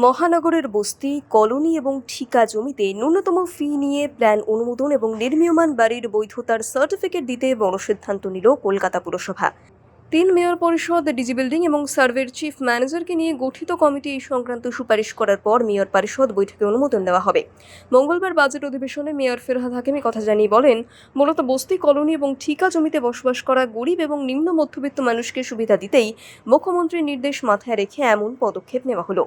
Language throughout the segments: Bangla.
মহানগরের বস্তি, কলোনি এবং ঠিকা জমিতে ন্যূনতম ফি নিয়ে প্ল্যান অনুমোদন এবং নির্মীয়মান বাড়ির বৈধতার সার্টিফিকেট দিতে বড় সিদ্ধান্ত নিল কলকাতা পুরসভা। তিন মেয়র পরিষদ ডিজি বিল্ডিং এবং সার্ভের চিফ ম্যানেজারকে নিয়ে গঠিত কমিটি এই সংক্রান্ত সুপারিশ করার পর মেয়র পরিষদ বৈঠকে অনুমোদন দেওয়া হবে। মঙ্গলবার বাজেট অধিবেশনে মেয়র ফেরহাদ হাকিমি কথা জানিয়ে বলেন, মূলত বস্তি, কলোনি এবং ঠিকা জমিতে বসবাস করা গরিব এবং নিম্ন মধ্যবিত্ত মানুষকে সুবিধা দিতেই মুখ্যমন্ত্রীর নির্দেশ মাথায় রেখে এমন পদক্ষেপ নেওয়া হলো।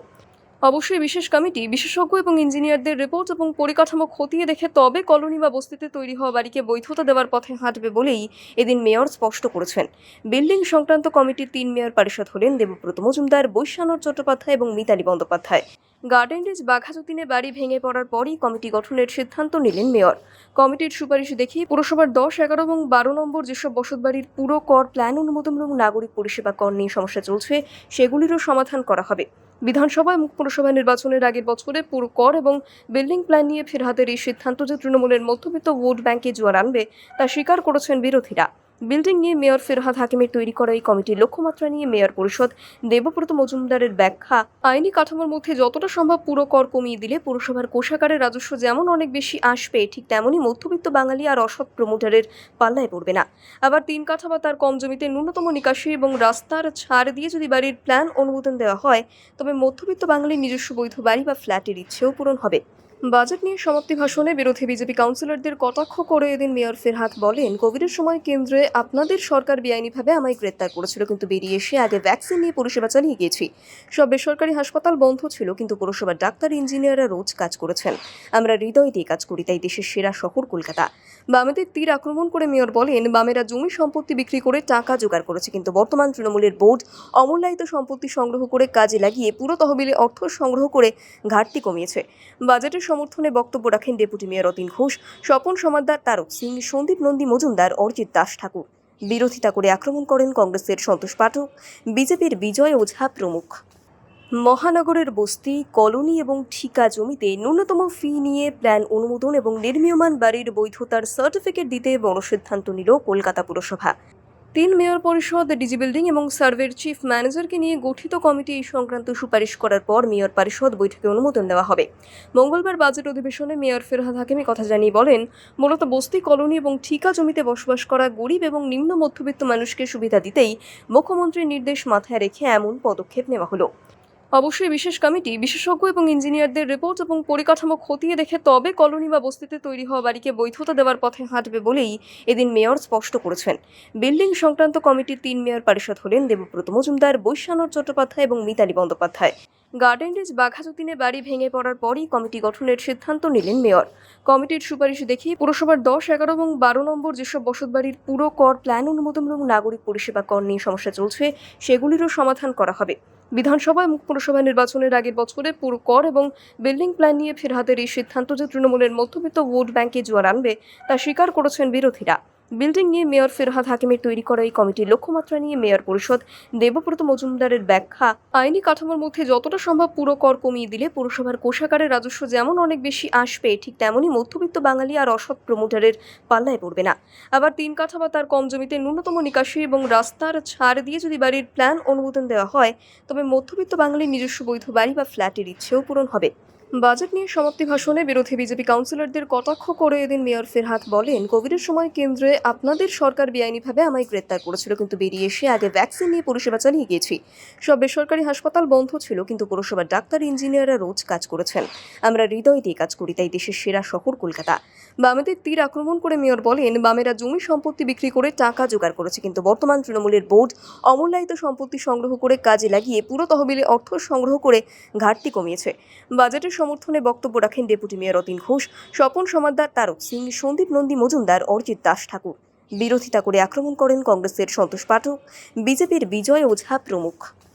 অবশ্যই বিশেষ কমিটি, বিশেষজ্ঞ এবং ইঞ্জিনিয়ারদের রিপোর্ট এবং পরিকাঠামো খতিয়ে দেখে তবে কলোনি বা বস্তিতে তৈরি হওয়া বাড়িকে বৈধতা দেওয়ার পথে হাঁটবে বলেই এদিন মেয়র স্পষ্ট করেছেন। বিল্ডিং সংক্রান্ত কমিটির তিন মেয়র পারিষদ হলেন দেবব্রত মজুমদার, বৈশ্যানর চট্টোপাধ্যায় এবং মিতালি বন্দ্যোপাধ্যায়। গার্ডেন রিজ বাঘাযতীনে বাড়ি ভেঙে পড়ার পরই কমিটি গঠনের সিদ্ধান্ত নিলেন মেয়র। কমিটির সুপারিশ দেখে পুরসভার দশ, এগারো এবং বারো নম্বর যেসব বসতবাড়ির পুরো কর, প্ল্যান, অনুমোদন এবং নাগরিক পরিষেবা কর নিয়ে সমস্যা চলছে, সেগুলিরও সমাধান করা হবে। বিধানসভায় এবং পুরসভা নির্বাচনের আগের বছরে পুরো কর এবং বিল্ডিং প্ল্যান নিয়ে ফেরহাতের এই সিদ্ধান্ত যে তৃণমূলের মধ্যবিত্ত ভোট ব্যাংকে জোয়ার আনবে, তা স্বীকার করেছেন বিরোধীরা। বিল্ডিং নিয়ে মেয়র ফেরহাদ হাকিমের তৈরি করা এই কমিটির লক্ষ্যমাত্রা নিয়ে মেয়র পরিষদ দেবব্রত মজুমদারের ব্যাখ্যা। আইনি কাঠামোর মধ্যে যতটা সম্ভব পুরো কর কমিয়ে দিলে পুরসভার কোষাগারের রাজস্ব যেমন অনেক বেশি আসবে, ঠিক তেমনই মধ্যবিত্ত বাঙালি আর অসৎ প্রমোটারের পাল্লায় পড়বে না। আবার তিন কাঠা বা তার কম জমিতে ন্যূনতম নিকাশি এবং রাস্তার ছাড় দিয়ে যদি বাড়ির প্ল্যান অনুমোদন দেওয়া হয়, তবে মধ্যবিত্ত বাঙালির নিজস্ব বৈধ বাড়ি বা ফ্ল্যাটের ইচ্ছেও পূরণ হবে। বাজেট নিয়ে সমাপ্তি ভাষণে বিরোধী বিজেপি কাউন্সিলরদের কটাক্ষ করে এদিন মেয়র ফেরহাত বলেন, কোভিডের সময় কেন্দ্রে আপনাদের সরকার বেআইনিভাবে আমায় গ্রেপ্তার করেছিল, কিন্তু বেরিয়ে এসে আগে ভ্যাকসিন নিয়ে পরিষেবা চালিয়ে গিয়েছি। সব বেসরকারি হাসপাতাল বন্ধ ছিল, কিন্তু পৌরসভার ডাক্তার, ইঞ্জিনিয়াররা রোজ কাজ করেছেন। আমরা হৃদয় দিয়ে কাজ করি, তাই দেশের সেরা শহর কলকাতা। বামেদের তীর আক্রমণ করে মেয়র বলেন, বামেরা জমি সম্পত্তি বিক্রি করে টাকা জোগাড় করেছে, কিন্তু বর্তমান তৃণমূলের বোর্ড অমূল্যায়িত সম্পত্তি সংগ্রহ করে কাজে লাগিয়ে পুরো তহবিলে অর্থ সংগ্রহ করে ঘাটতি কমিয়েছে। বাজেটের সমর্থনে বক্তব্য রাখেন ডেপুটি মেয়র অতীন ঘোষ, স্বপন সমাদ্দার তারক সিং, সন্দীপ নন্দী মজুমদার অরিজিৎ দাস ঠাকুর। বিরোধিতা করে আক্রমণ করেন কংগ্রেসের সন্তোষ পাঠক, বিজেপির বিজয় ওঝা প্রমুখ। মহানগরের বস্তি, কলোনি এবং ঠিকা জমিতে ন্যূনতম ফি নিয়ে প্ল্যান অনুমোদন এবং নির্মীয়মান বাড়ির বৈধতার সার্টিফিকেট দিতে বড় সিদ্ধান্ত নিল কলকাতা পুরসভা। তিন মেয়র পরিষদ, ডিজি বিল্ডিং এবং সার্ভের চিফ ম্যানেজারকে নিয়ে গঠিত কমিটি এই সংক্রান্ত সুপারিশ করার পর মেয়র পরিষদ বৈঠকে অনুমোদন দেওয়া হবে। মঙ্গলবার বাজেট অধিবেশনে মেয়র ফেরহাদ হাকিমি কথা জানিয়ে বলেন, মূলত বস্তি কলোনি এবং ঠিকা জমিতে বসবাস করা গরিব এবং নিম্ন মধ্যবিত্ত মানুষকে সুবিধা দিতেই মুখ্যমন্ত্রীর নির্দেশ মাথায় রেখে এমন পদক্ষেপ নেওয়া হলো। অবশ্যই বিশেষ কমিটি, বিশেষজ্ঞ এবং ইঞ্জিনিয়ারদের রিপোর্ট এবং পরিকাঠামো খতিয়ে দেখে তবে কলোনি বা বস্তিতে তৈরি হওয়া বাড়িকে বৈধতা দেওয়ার পথে হাঁটবে বলেই এদিন মেয়র স্পষ্ট করেছেন। বিল্ডিং সংক্রান্ত কমিটির তিন মেয়র পারিষদ হলেন দেবব্রত মজুমদার, বৈশ্যানর চট্টোপাধ্যায় এবং মিতালি বন্দ্যোপাধ্যায়। গার্ডেন রিজ বাঘাযতীনে বাড়ি ভেঙে পড়ার পরই কমিটি গঠনের সিদ্ধান্ত নিলেন মেয়র। কমিটির সুপারিশ দেখে পুরসভার দশ, এগারো এবং বারো নম্বর যেসব বসতবাড়ির পুরো কর, প্ল্যান অনুমোদন এবং নাগরিক পরিষেবা কর নিয়ে সমস্যা চলছে, সেগুলিরও সমাধান করা হবে। বিধানসভায় এবং পুরসভা নির্বাচনের আগের বছরে পুরো কর এবং বিল্ডিং প্ল্যান নিয়ে ফেরহাতের এই সিদ্ধান্ত যে তৃণমূলের মধ্যবিত্ত ভোট ব্যাংকে জোয়ার আনবে তা স্বীকার করেছেন বিরোধীরা। বিল্ডিং নিয়ে মেয়র ফিরহাদ হাকিমের তৈরি করা এই কমিটির লক্ষ্যমাত্রা নিয়ে মেয়র পরিষদ দেবব্রত মজুমদারের ব্যাখ্যা। আইনি কাঠামোর মধ্যে যতটা সম্ভব পুরো কর কমিয়ে দিলে পুরসভার কোষাগারের রাজস্ব যেমন অনেক বেশি আসবে, ঠিক তেমনই মধ্যবিত্ত বাঙালি আর অসৎ প্রমোটারের পাল্লায় পড়বে না। আবার তিন কাঠা বা তার কম জমিতে ন্যূনতম নিকাশি এবং রাস্তার ছাড় দিয়ে যদি বাড়ির প্ল্যান অনুমোদন দেওয়া হয়, তবে মধ্যবিত্ত বাঙালির নিজস্ব বৈধ বাড়ি বা ফ্ল্যাটের ইচ্ছেও পূরণ হবে। বাজেট নিয়ে সমাপ্তি ভাষণে বিরোধী বিজেপি কাউন্সিলরদের কটাক্ষ করে এদিন মেয়র ফেরহাত বলেন, কোভিডের সময় কেন্দ্রে আপনাদের সরকার বেআইনিভাবে আমায় গ্রেপ্তার করেছিল, কিন্তু বেরিয়ে এসে আগে ভ্যাকসিন নিয়ে পরিষেবা চালিয়ে গিয়েছি। সব বেসরকারি হাসপাতাল বন্ধ ছিল, কিন্তু পৌরসভার ডাক্তার ইঞ্জিনিয়াররা রোজ কাজ করেছেন। আমরা হৃদয় দিয়ে কাজ করি, তাই দেশের সেরা শহর কলকাতা। বামেদের তীর আক্রমণ করে মেয়র বলেন, বামেরা জমি সম্পত্তি বিক্রি করে টাকা জোগাড় করেছে, কিন্তু বর্তমান তৃণমূলের বোর্ড অমূল্যায়িত সম্পত্তি সংগ্রহ করে কাজে লাগিয়ে পুরো তহবিলে অর্থ সংগ্রহ করে ঘাটতি কমিয়েছে। বাজেটের সমর্থনে বক্তব্য রাখেন ডেপুটি মেয়র অতীন ঘোষ, স্বপন সমাদ্দার তারক সিং, সন্দীপ নন্দী মজুমদার অরিজিৎ দাস ঠাকুর। বিরোধিতা করে আক্রমণ করেন কংগ্রেসের সন্তোষ পাঠক, বিজেপির বিজয় ওঝা প্রমুখ।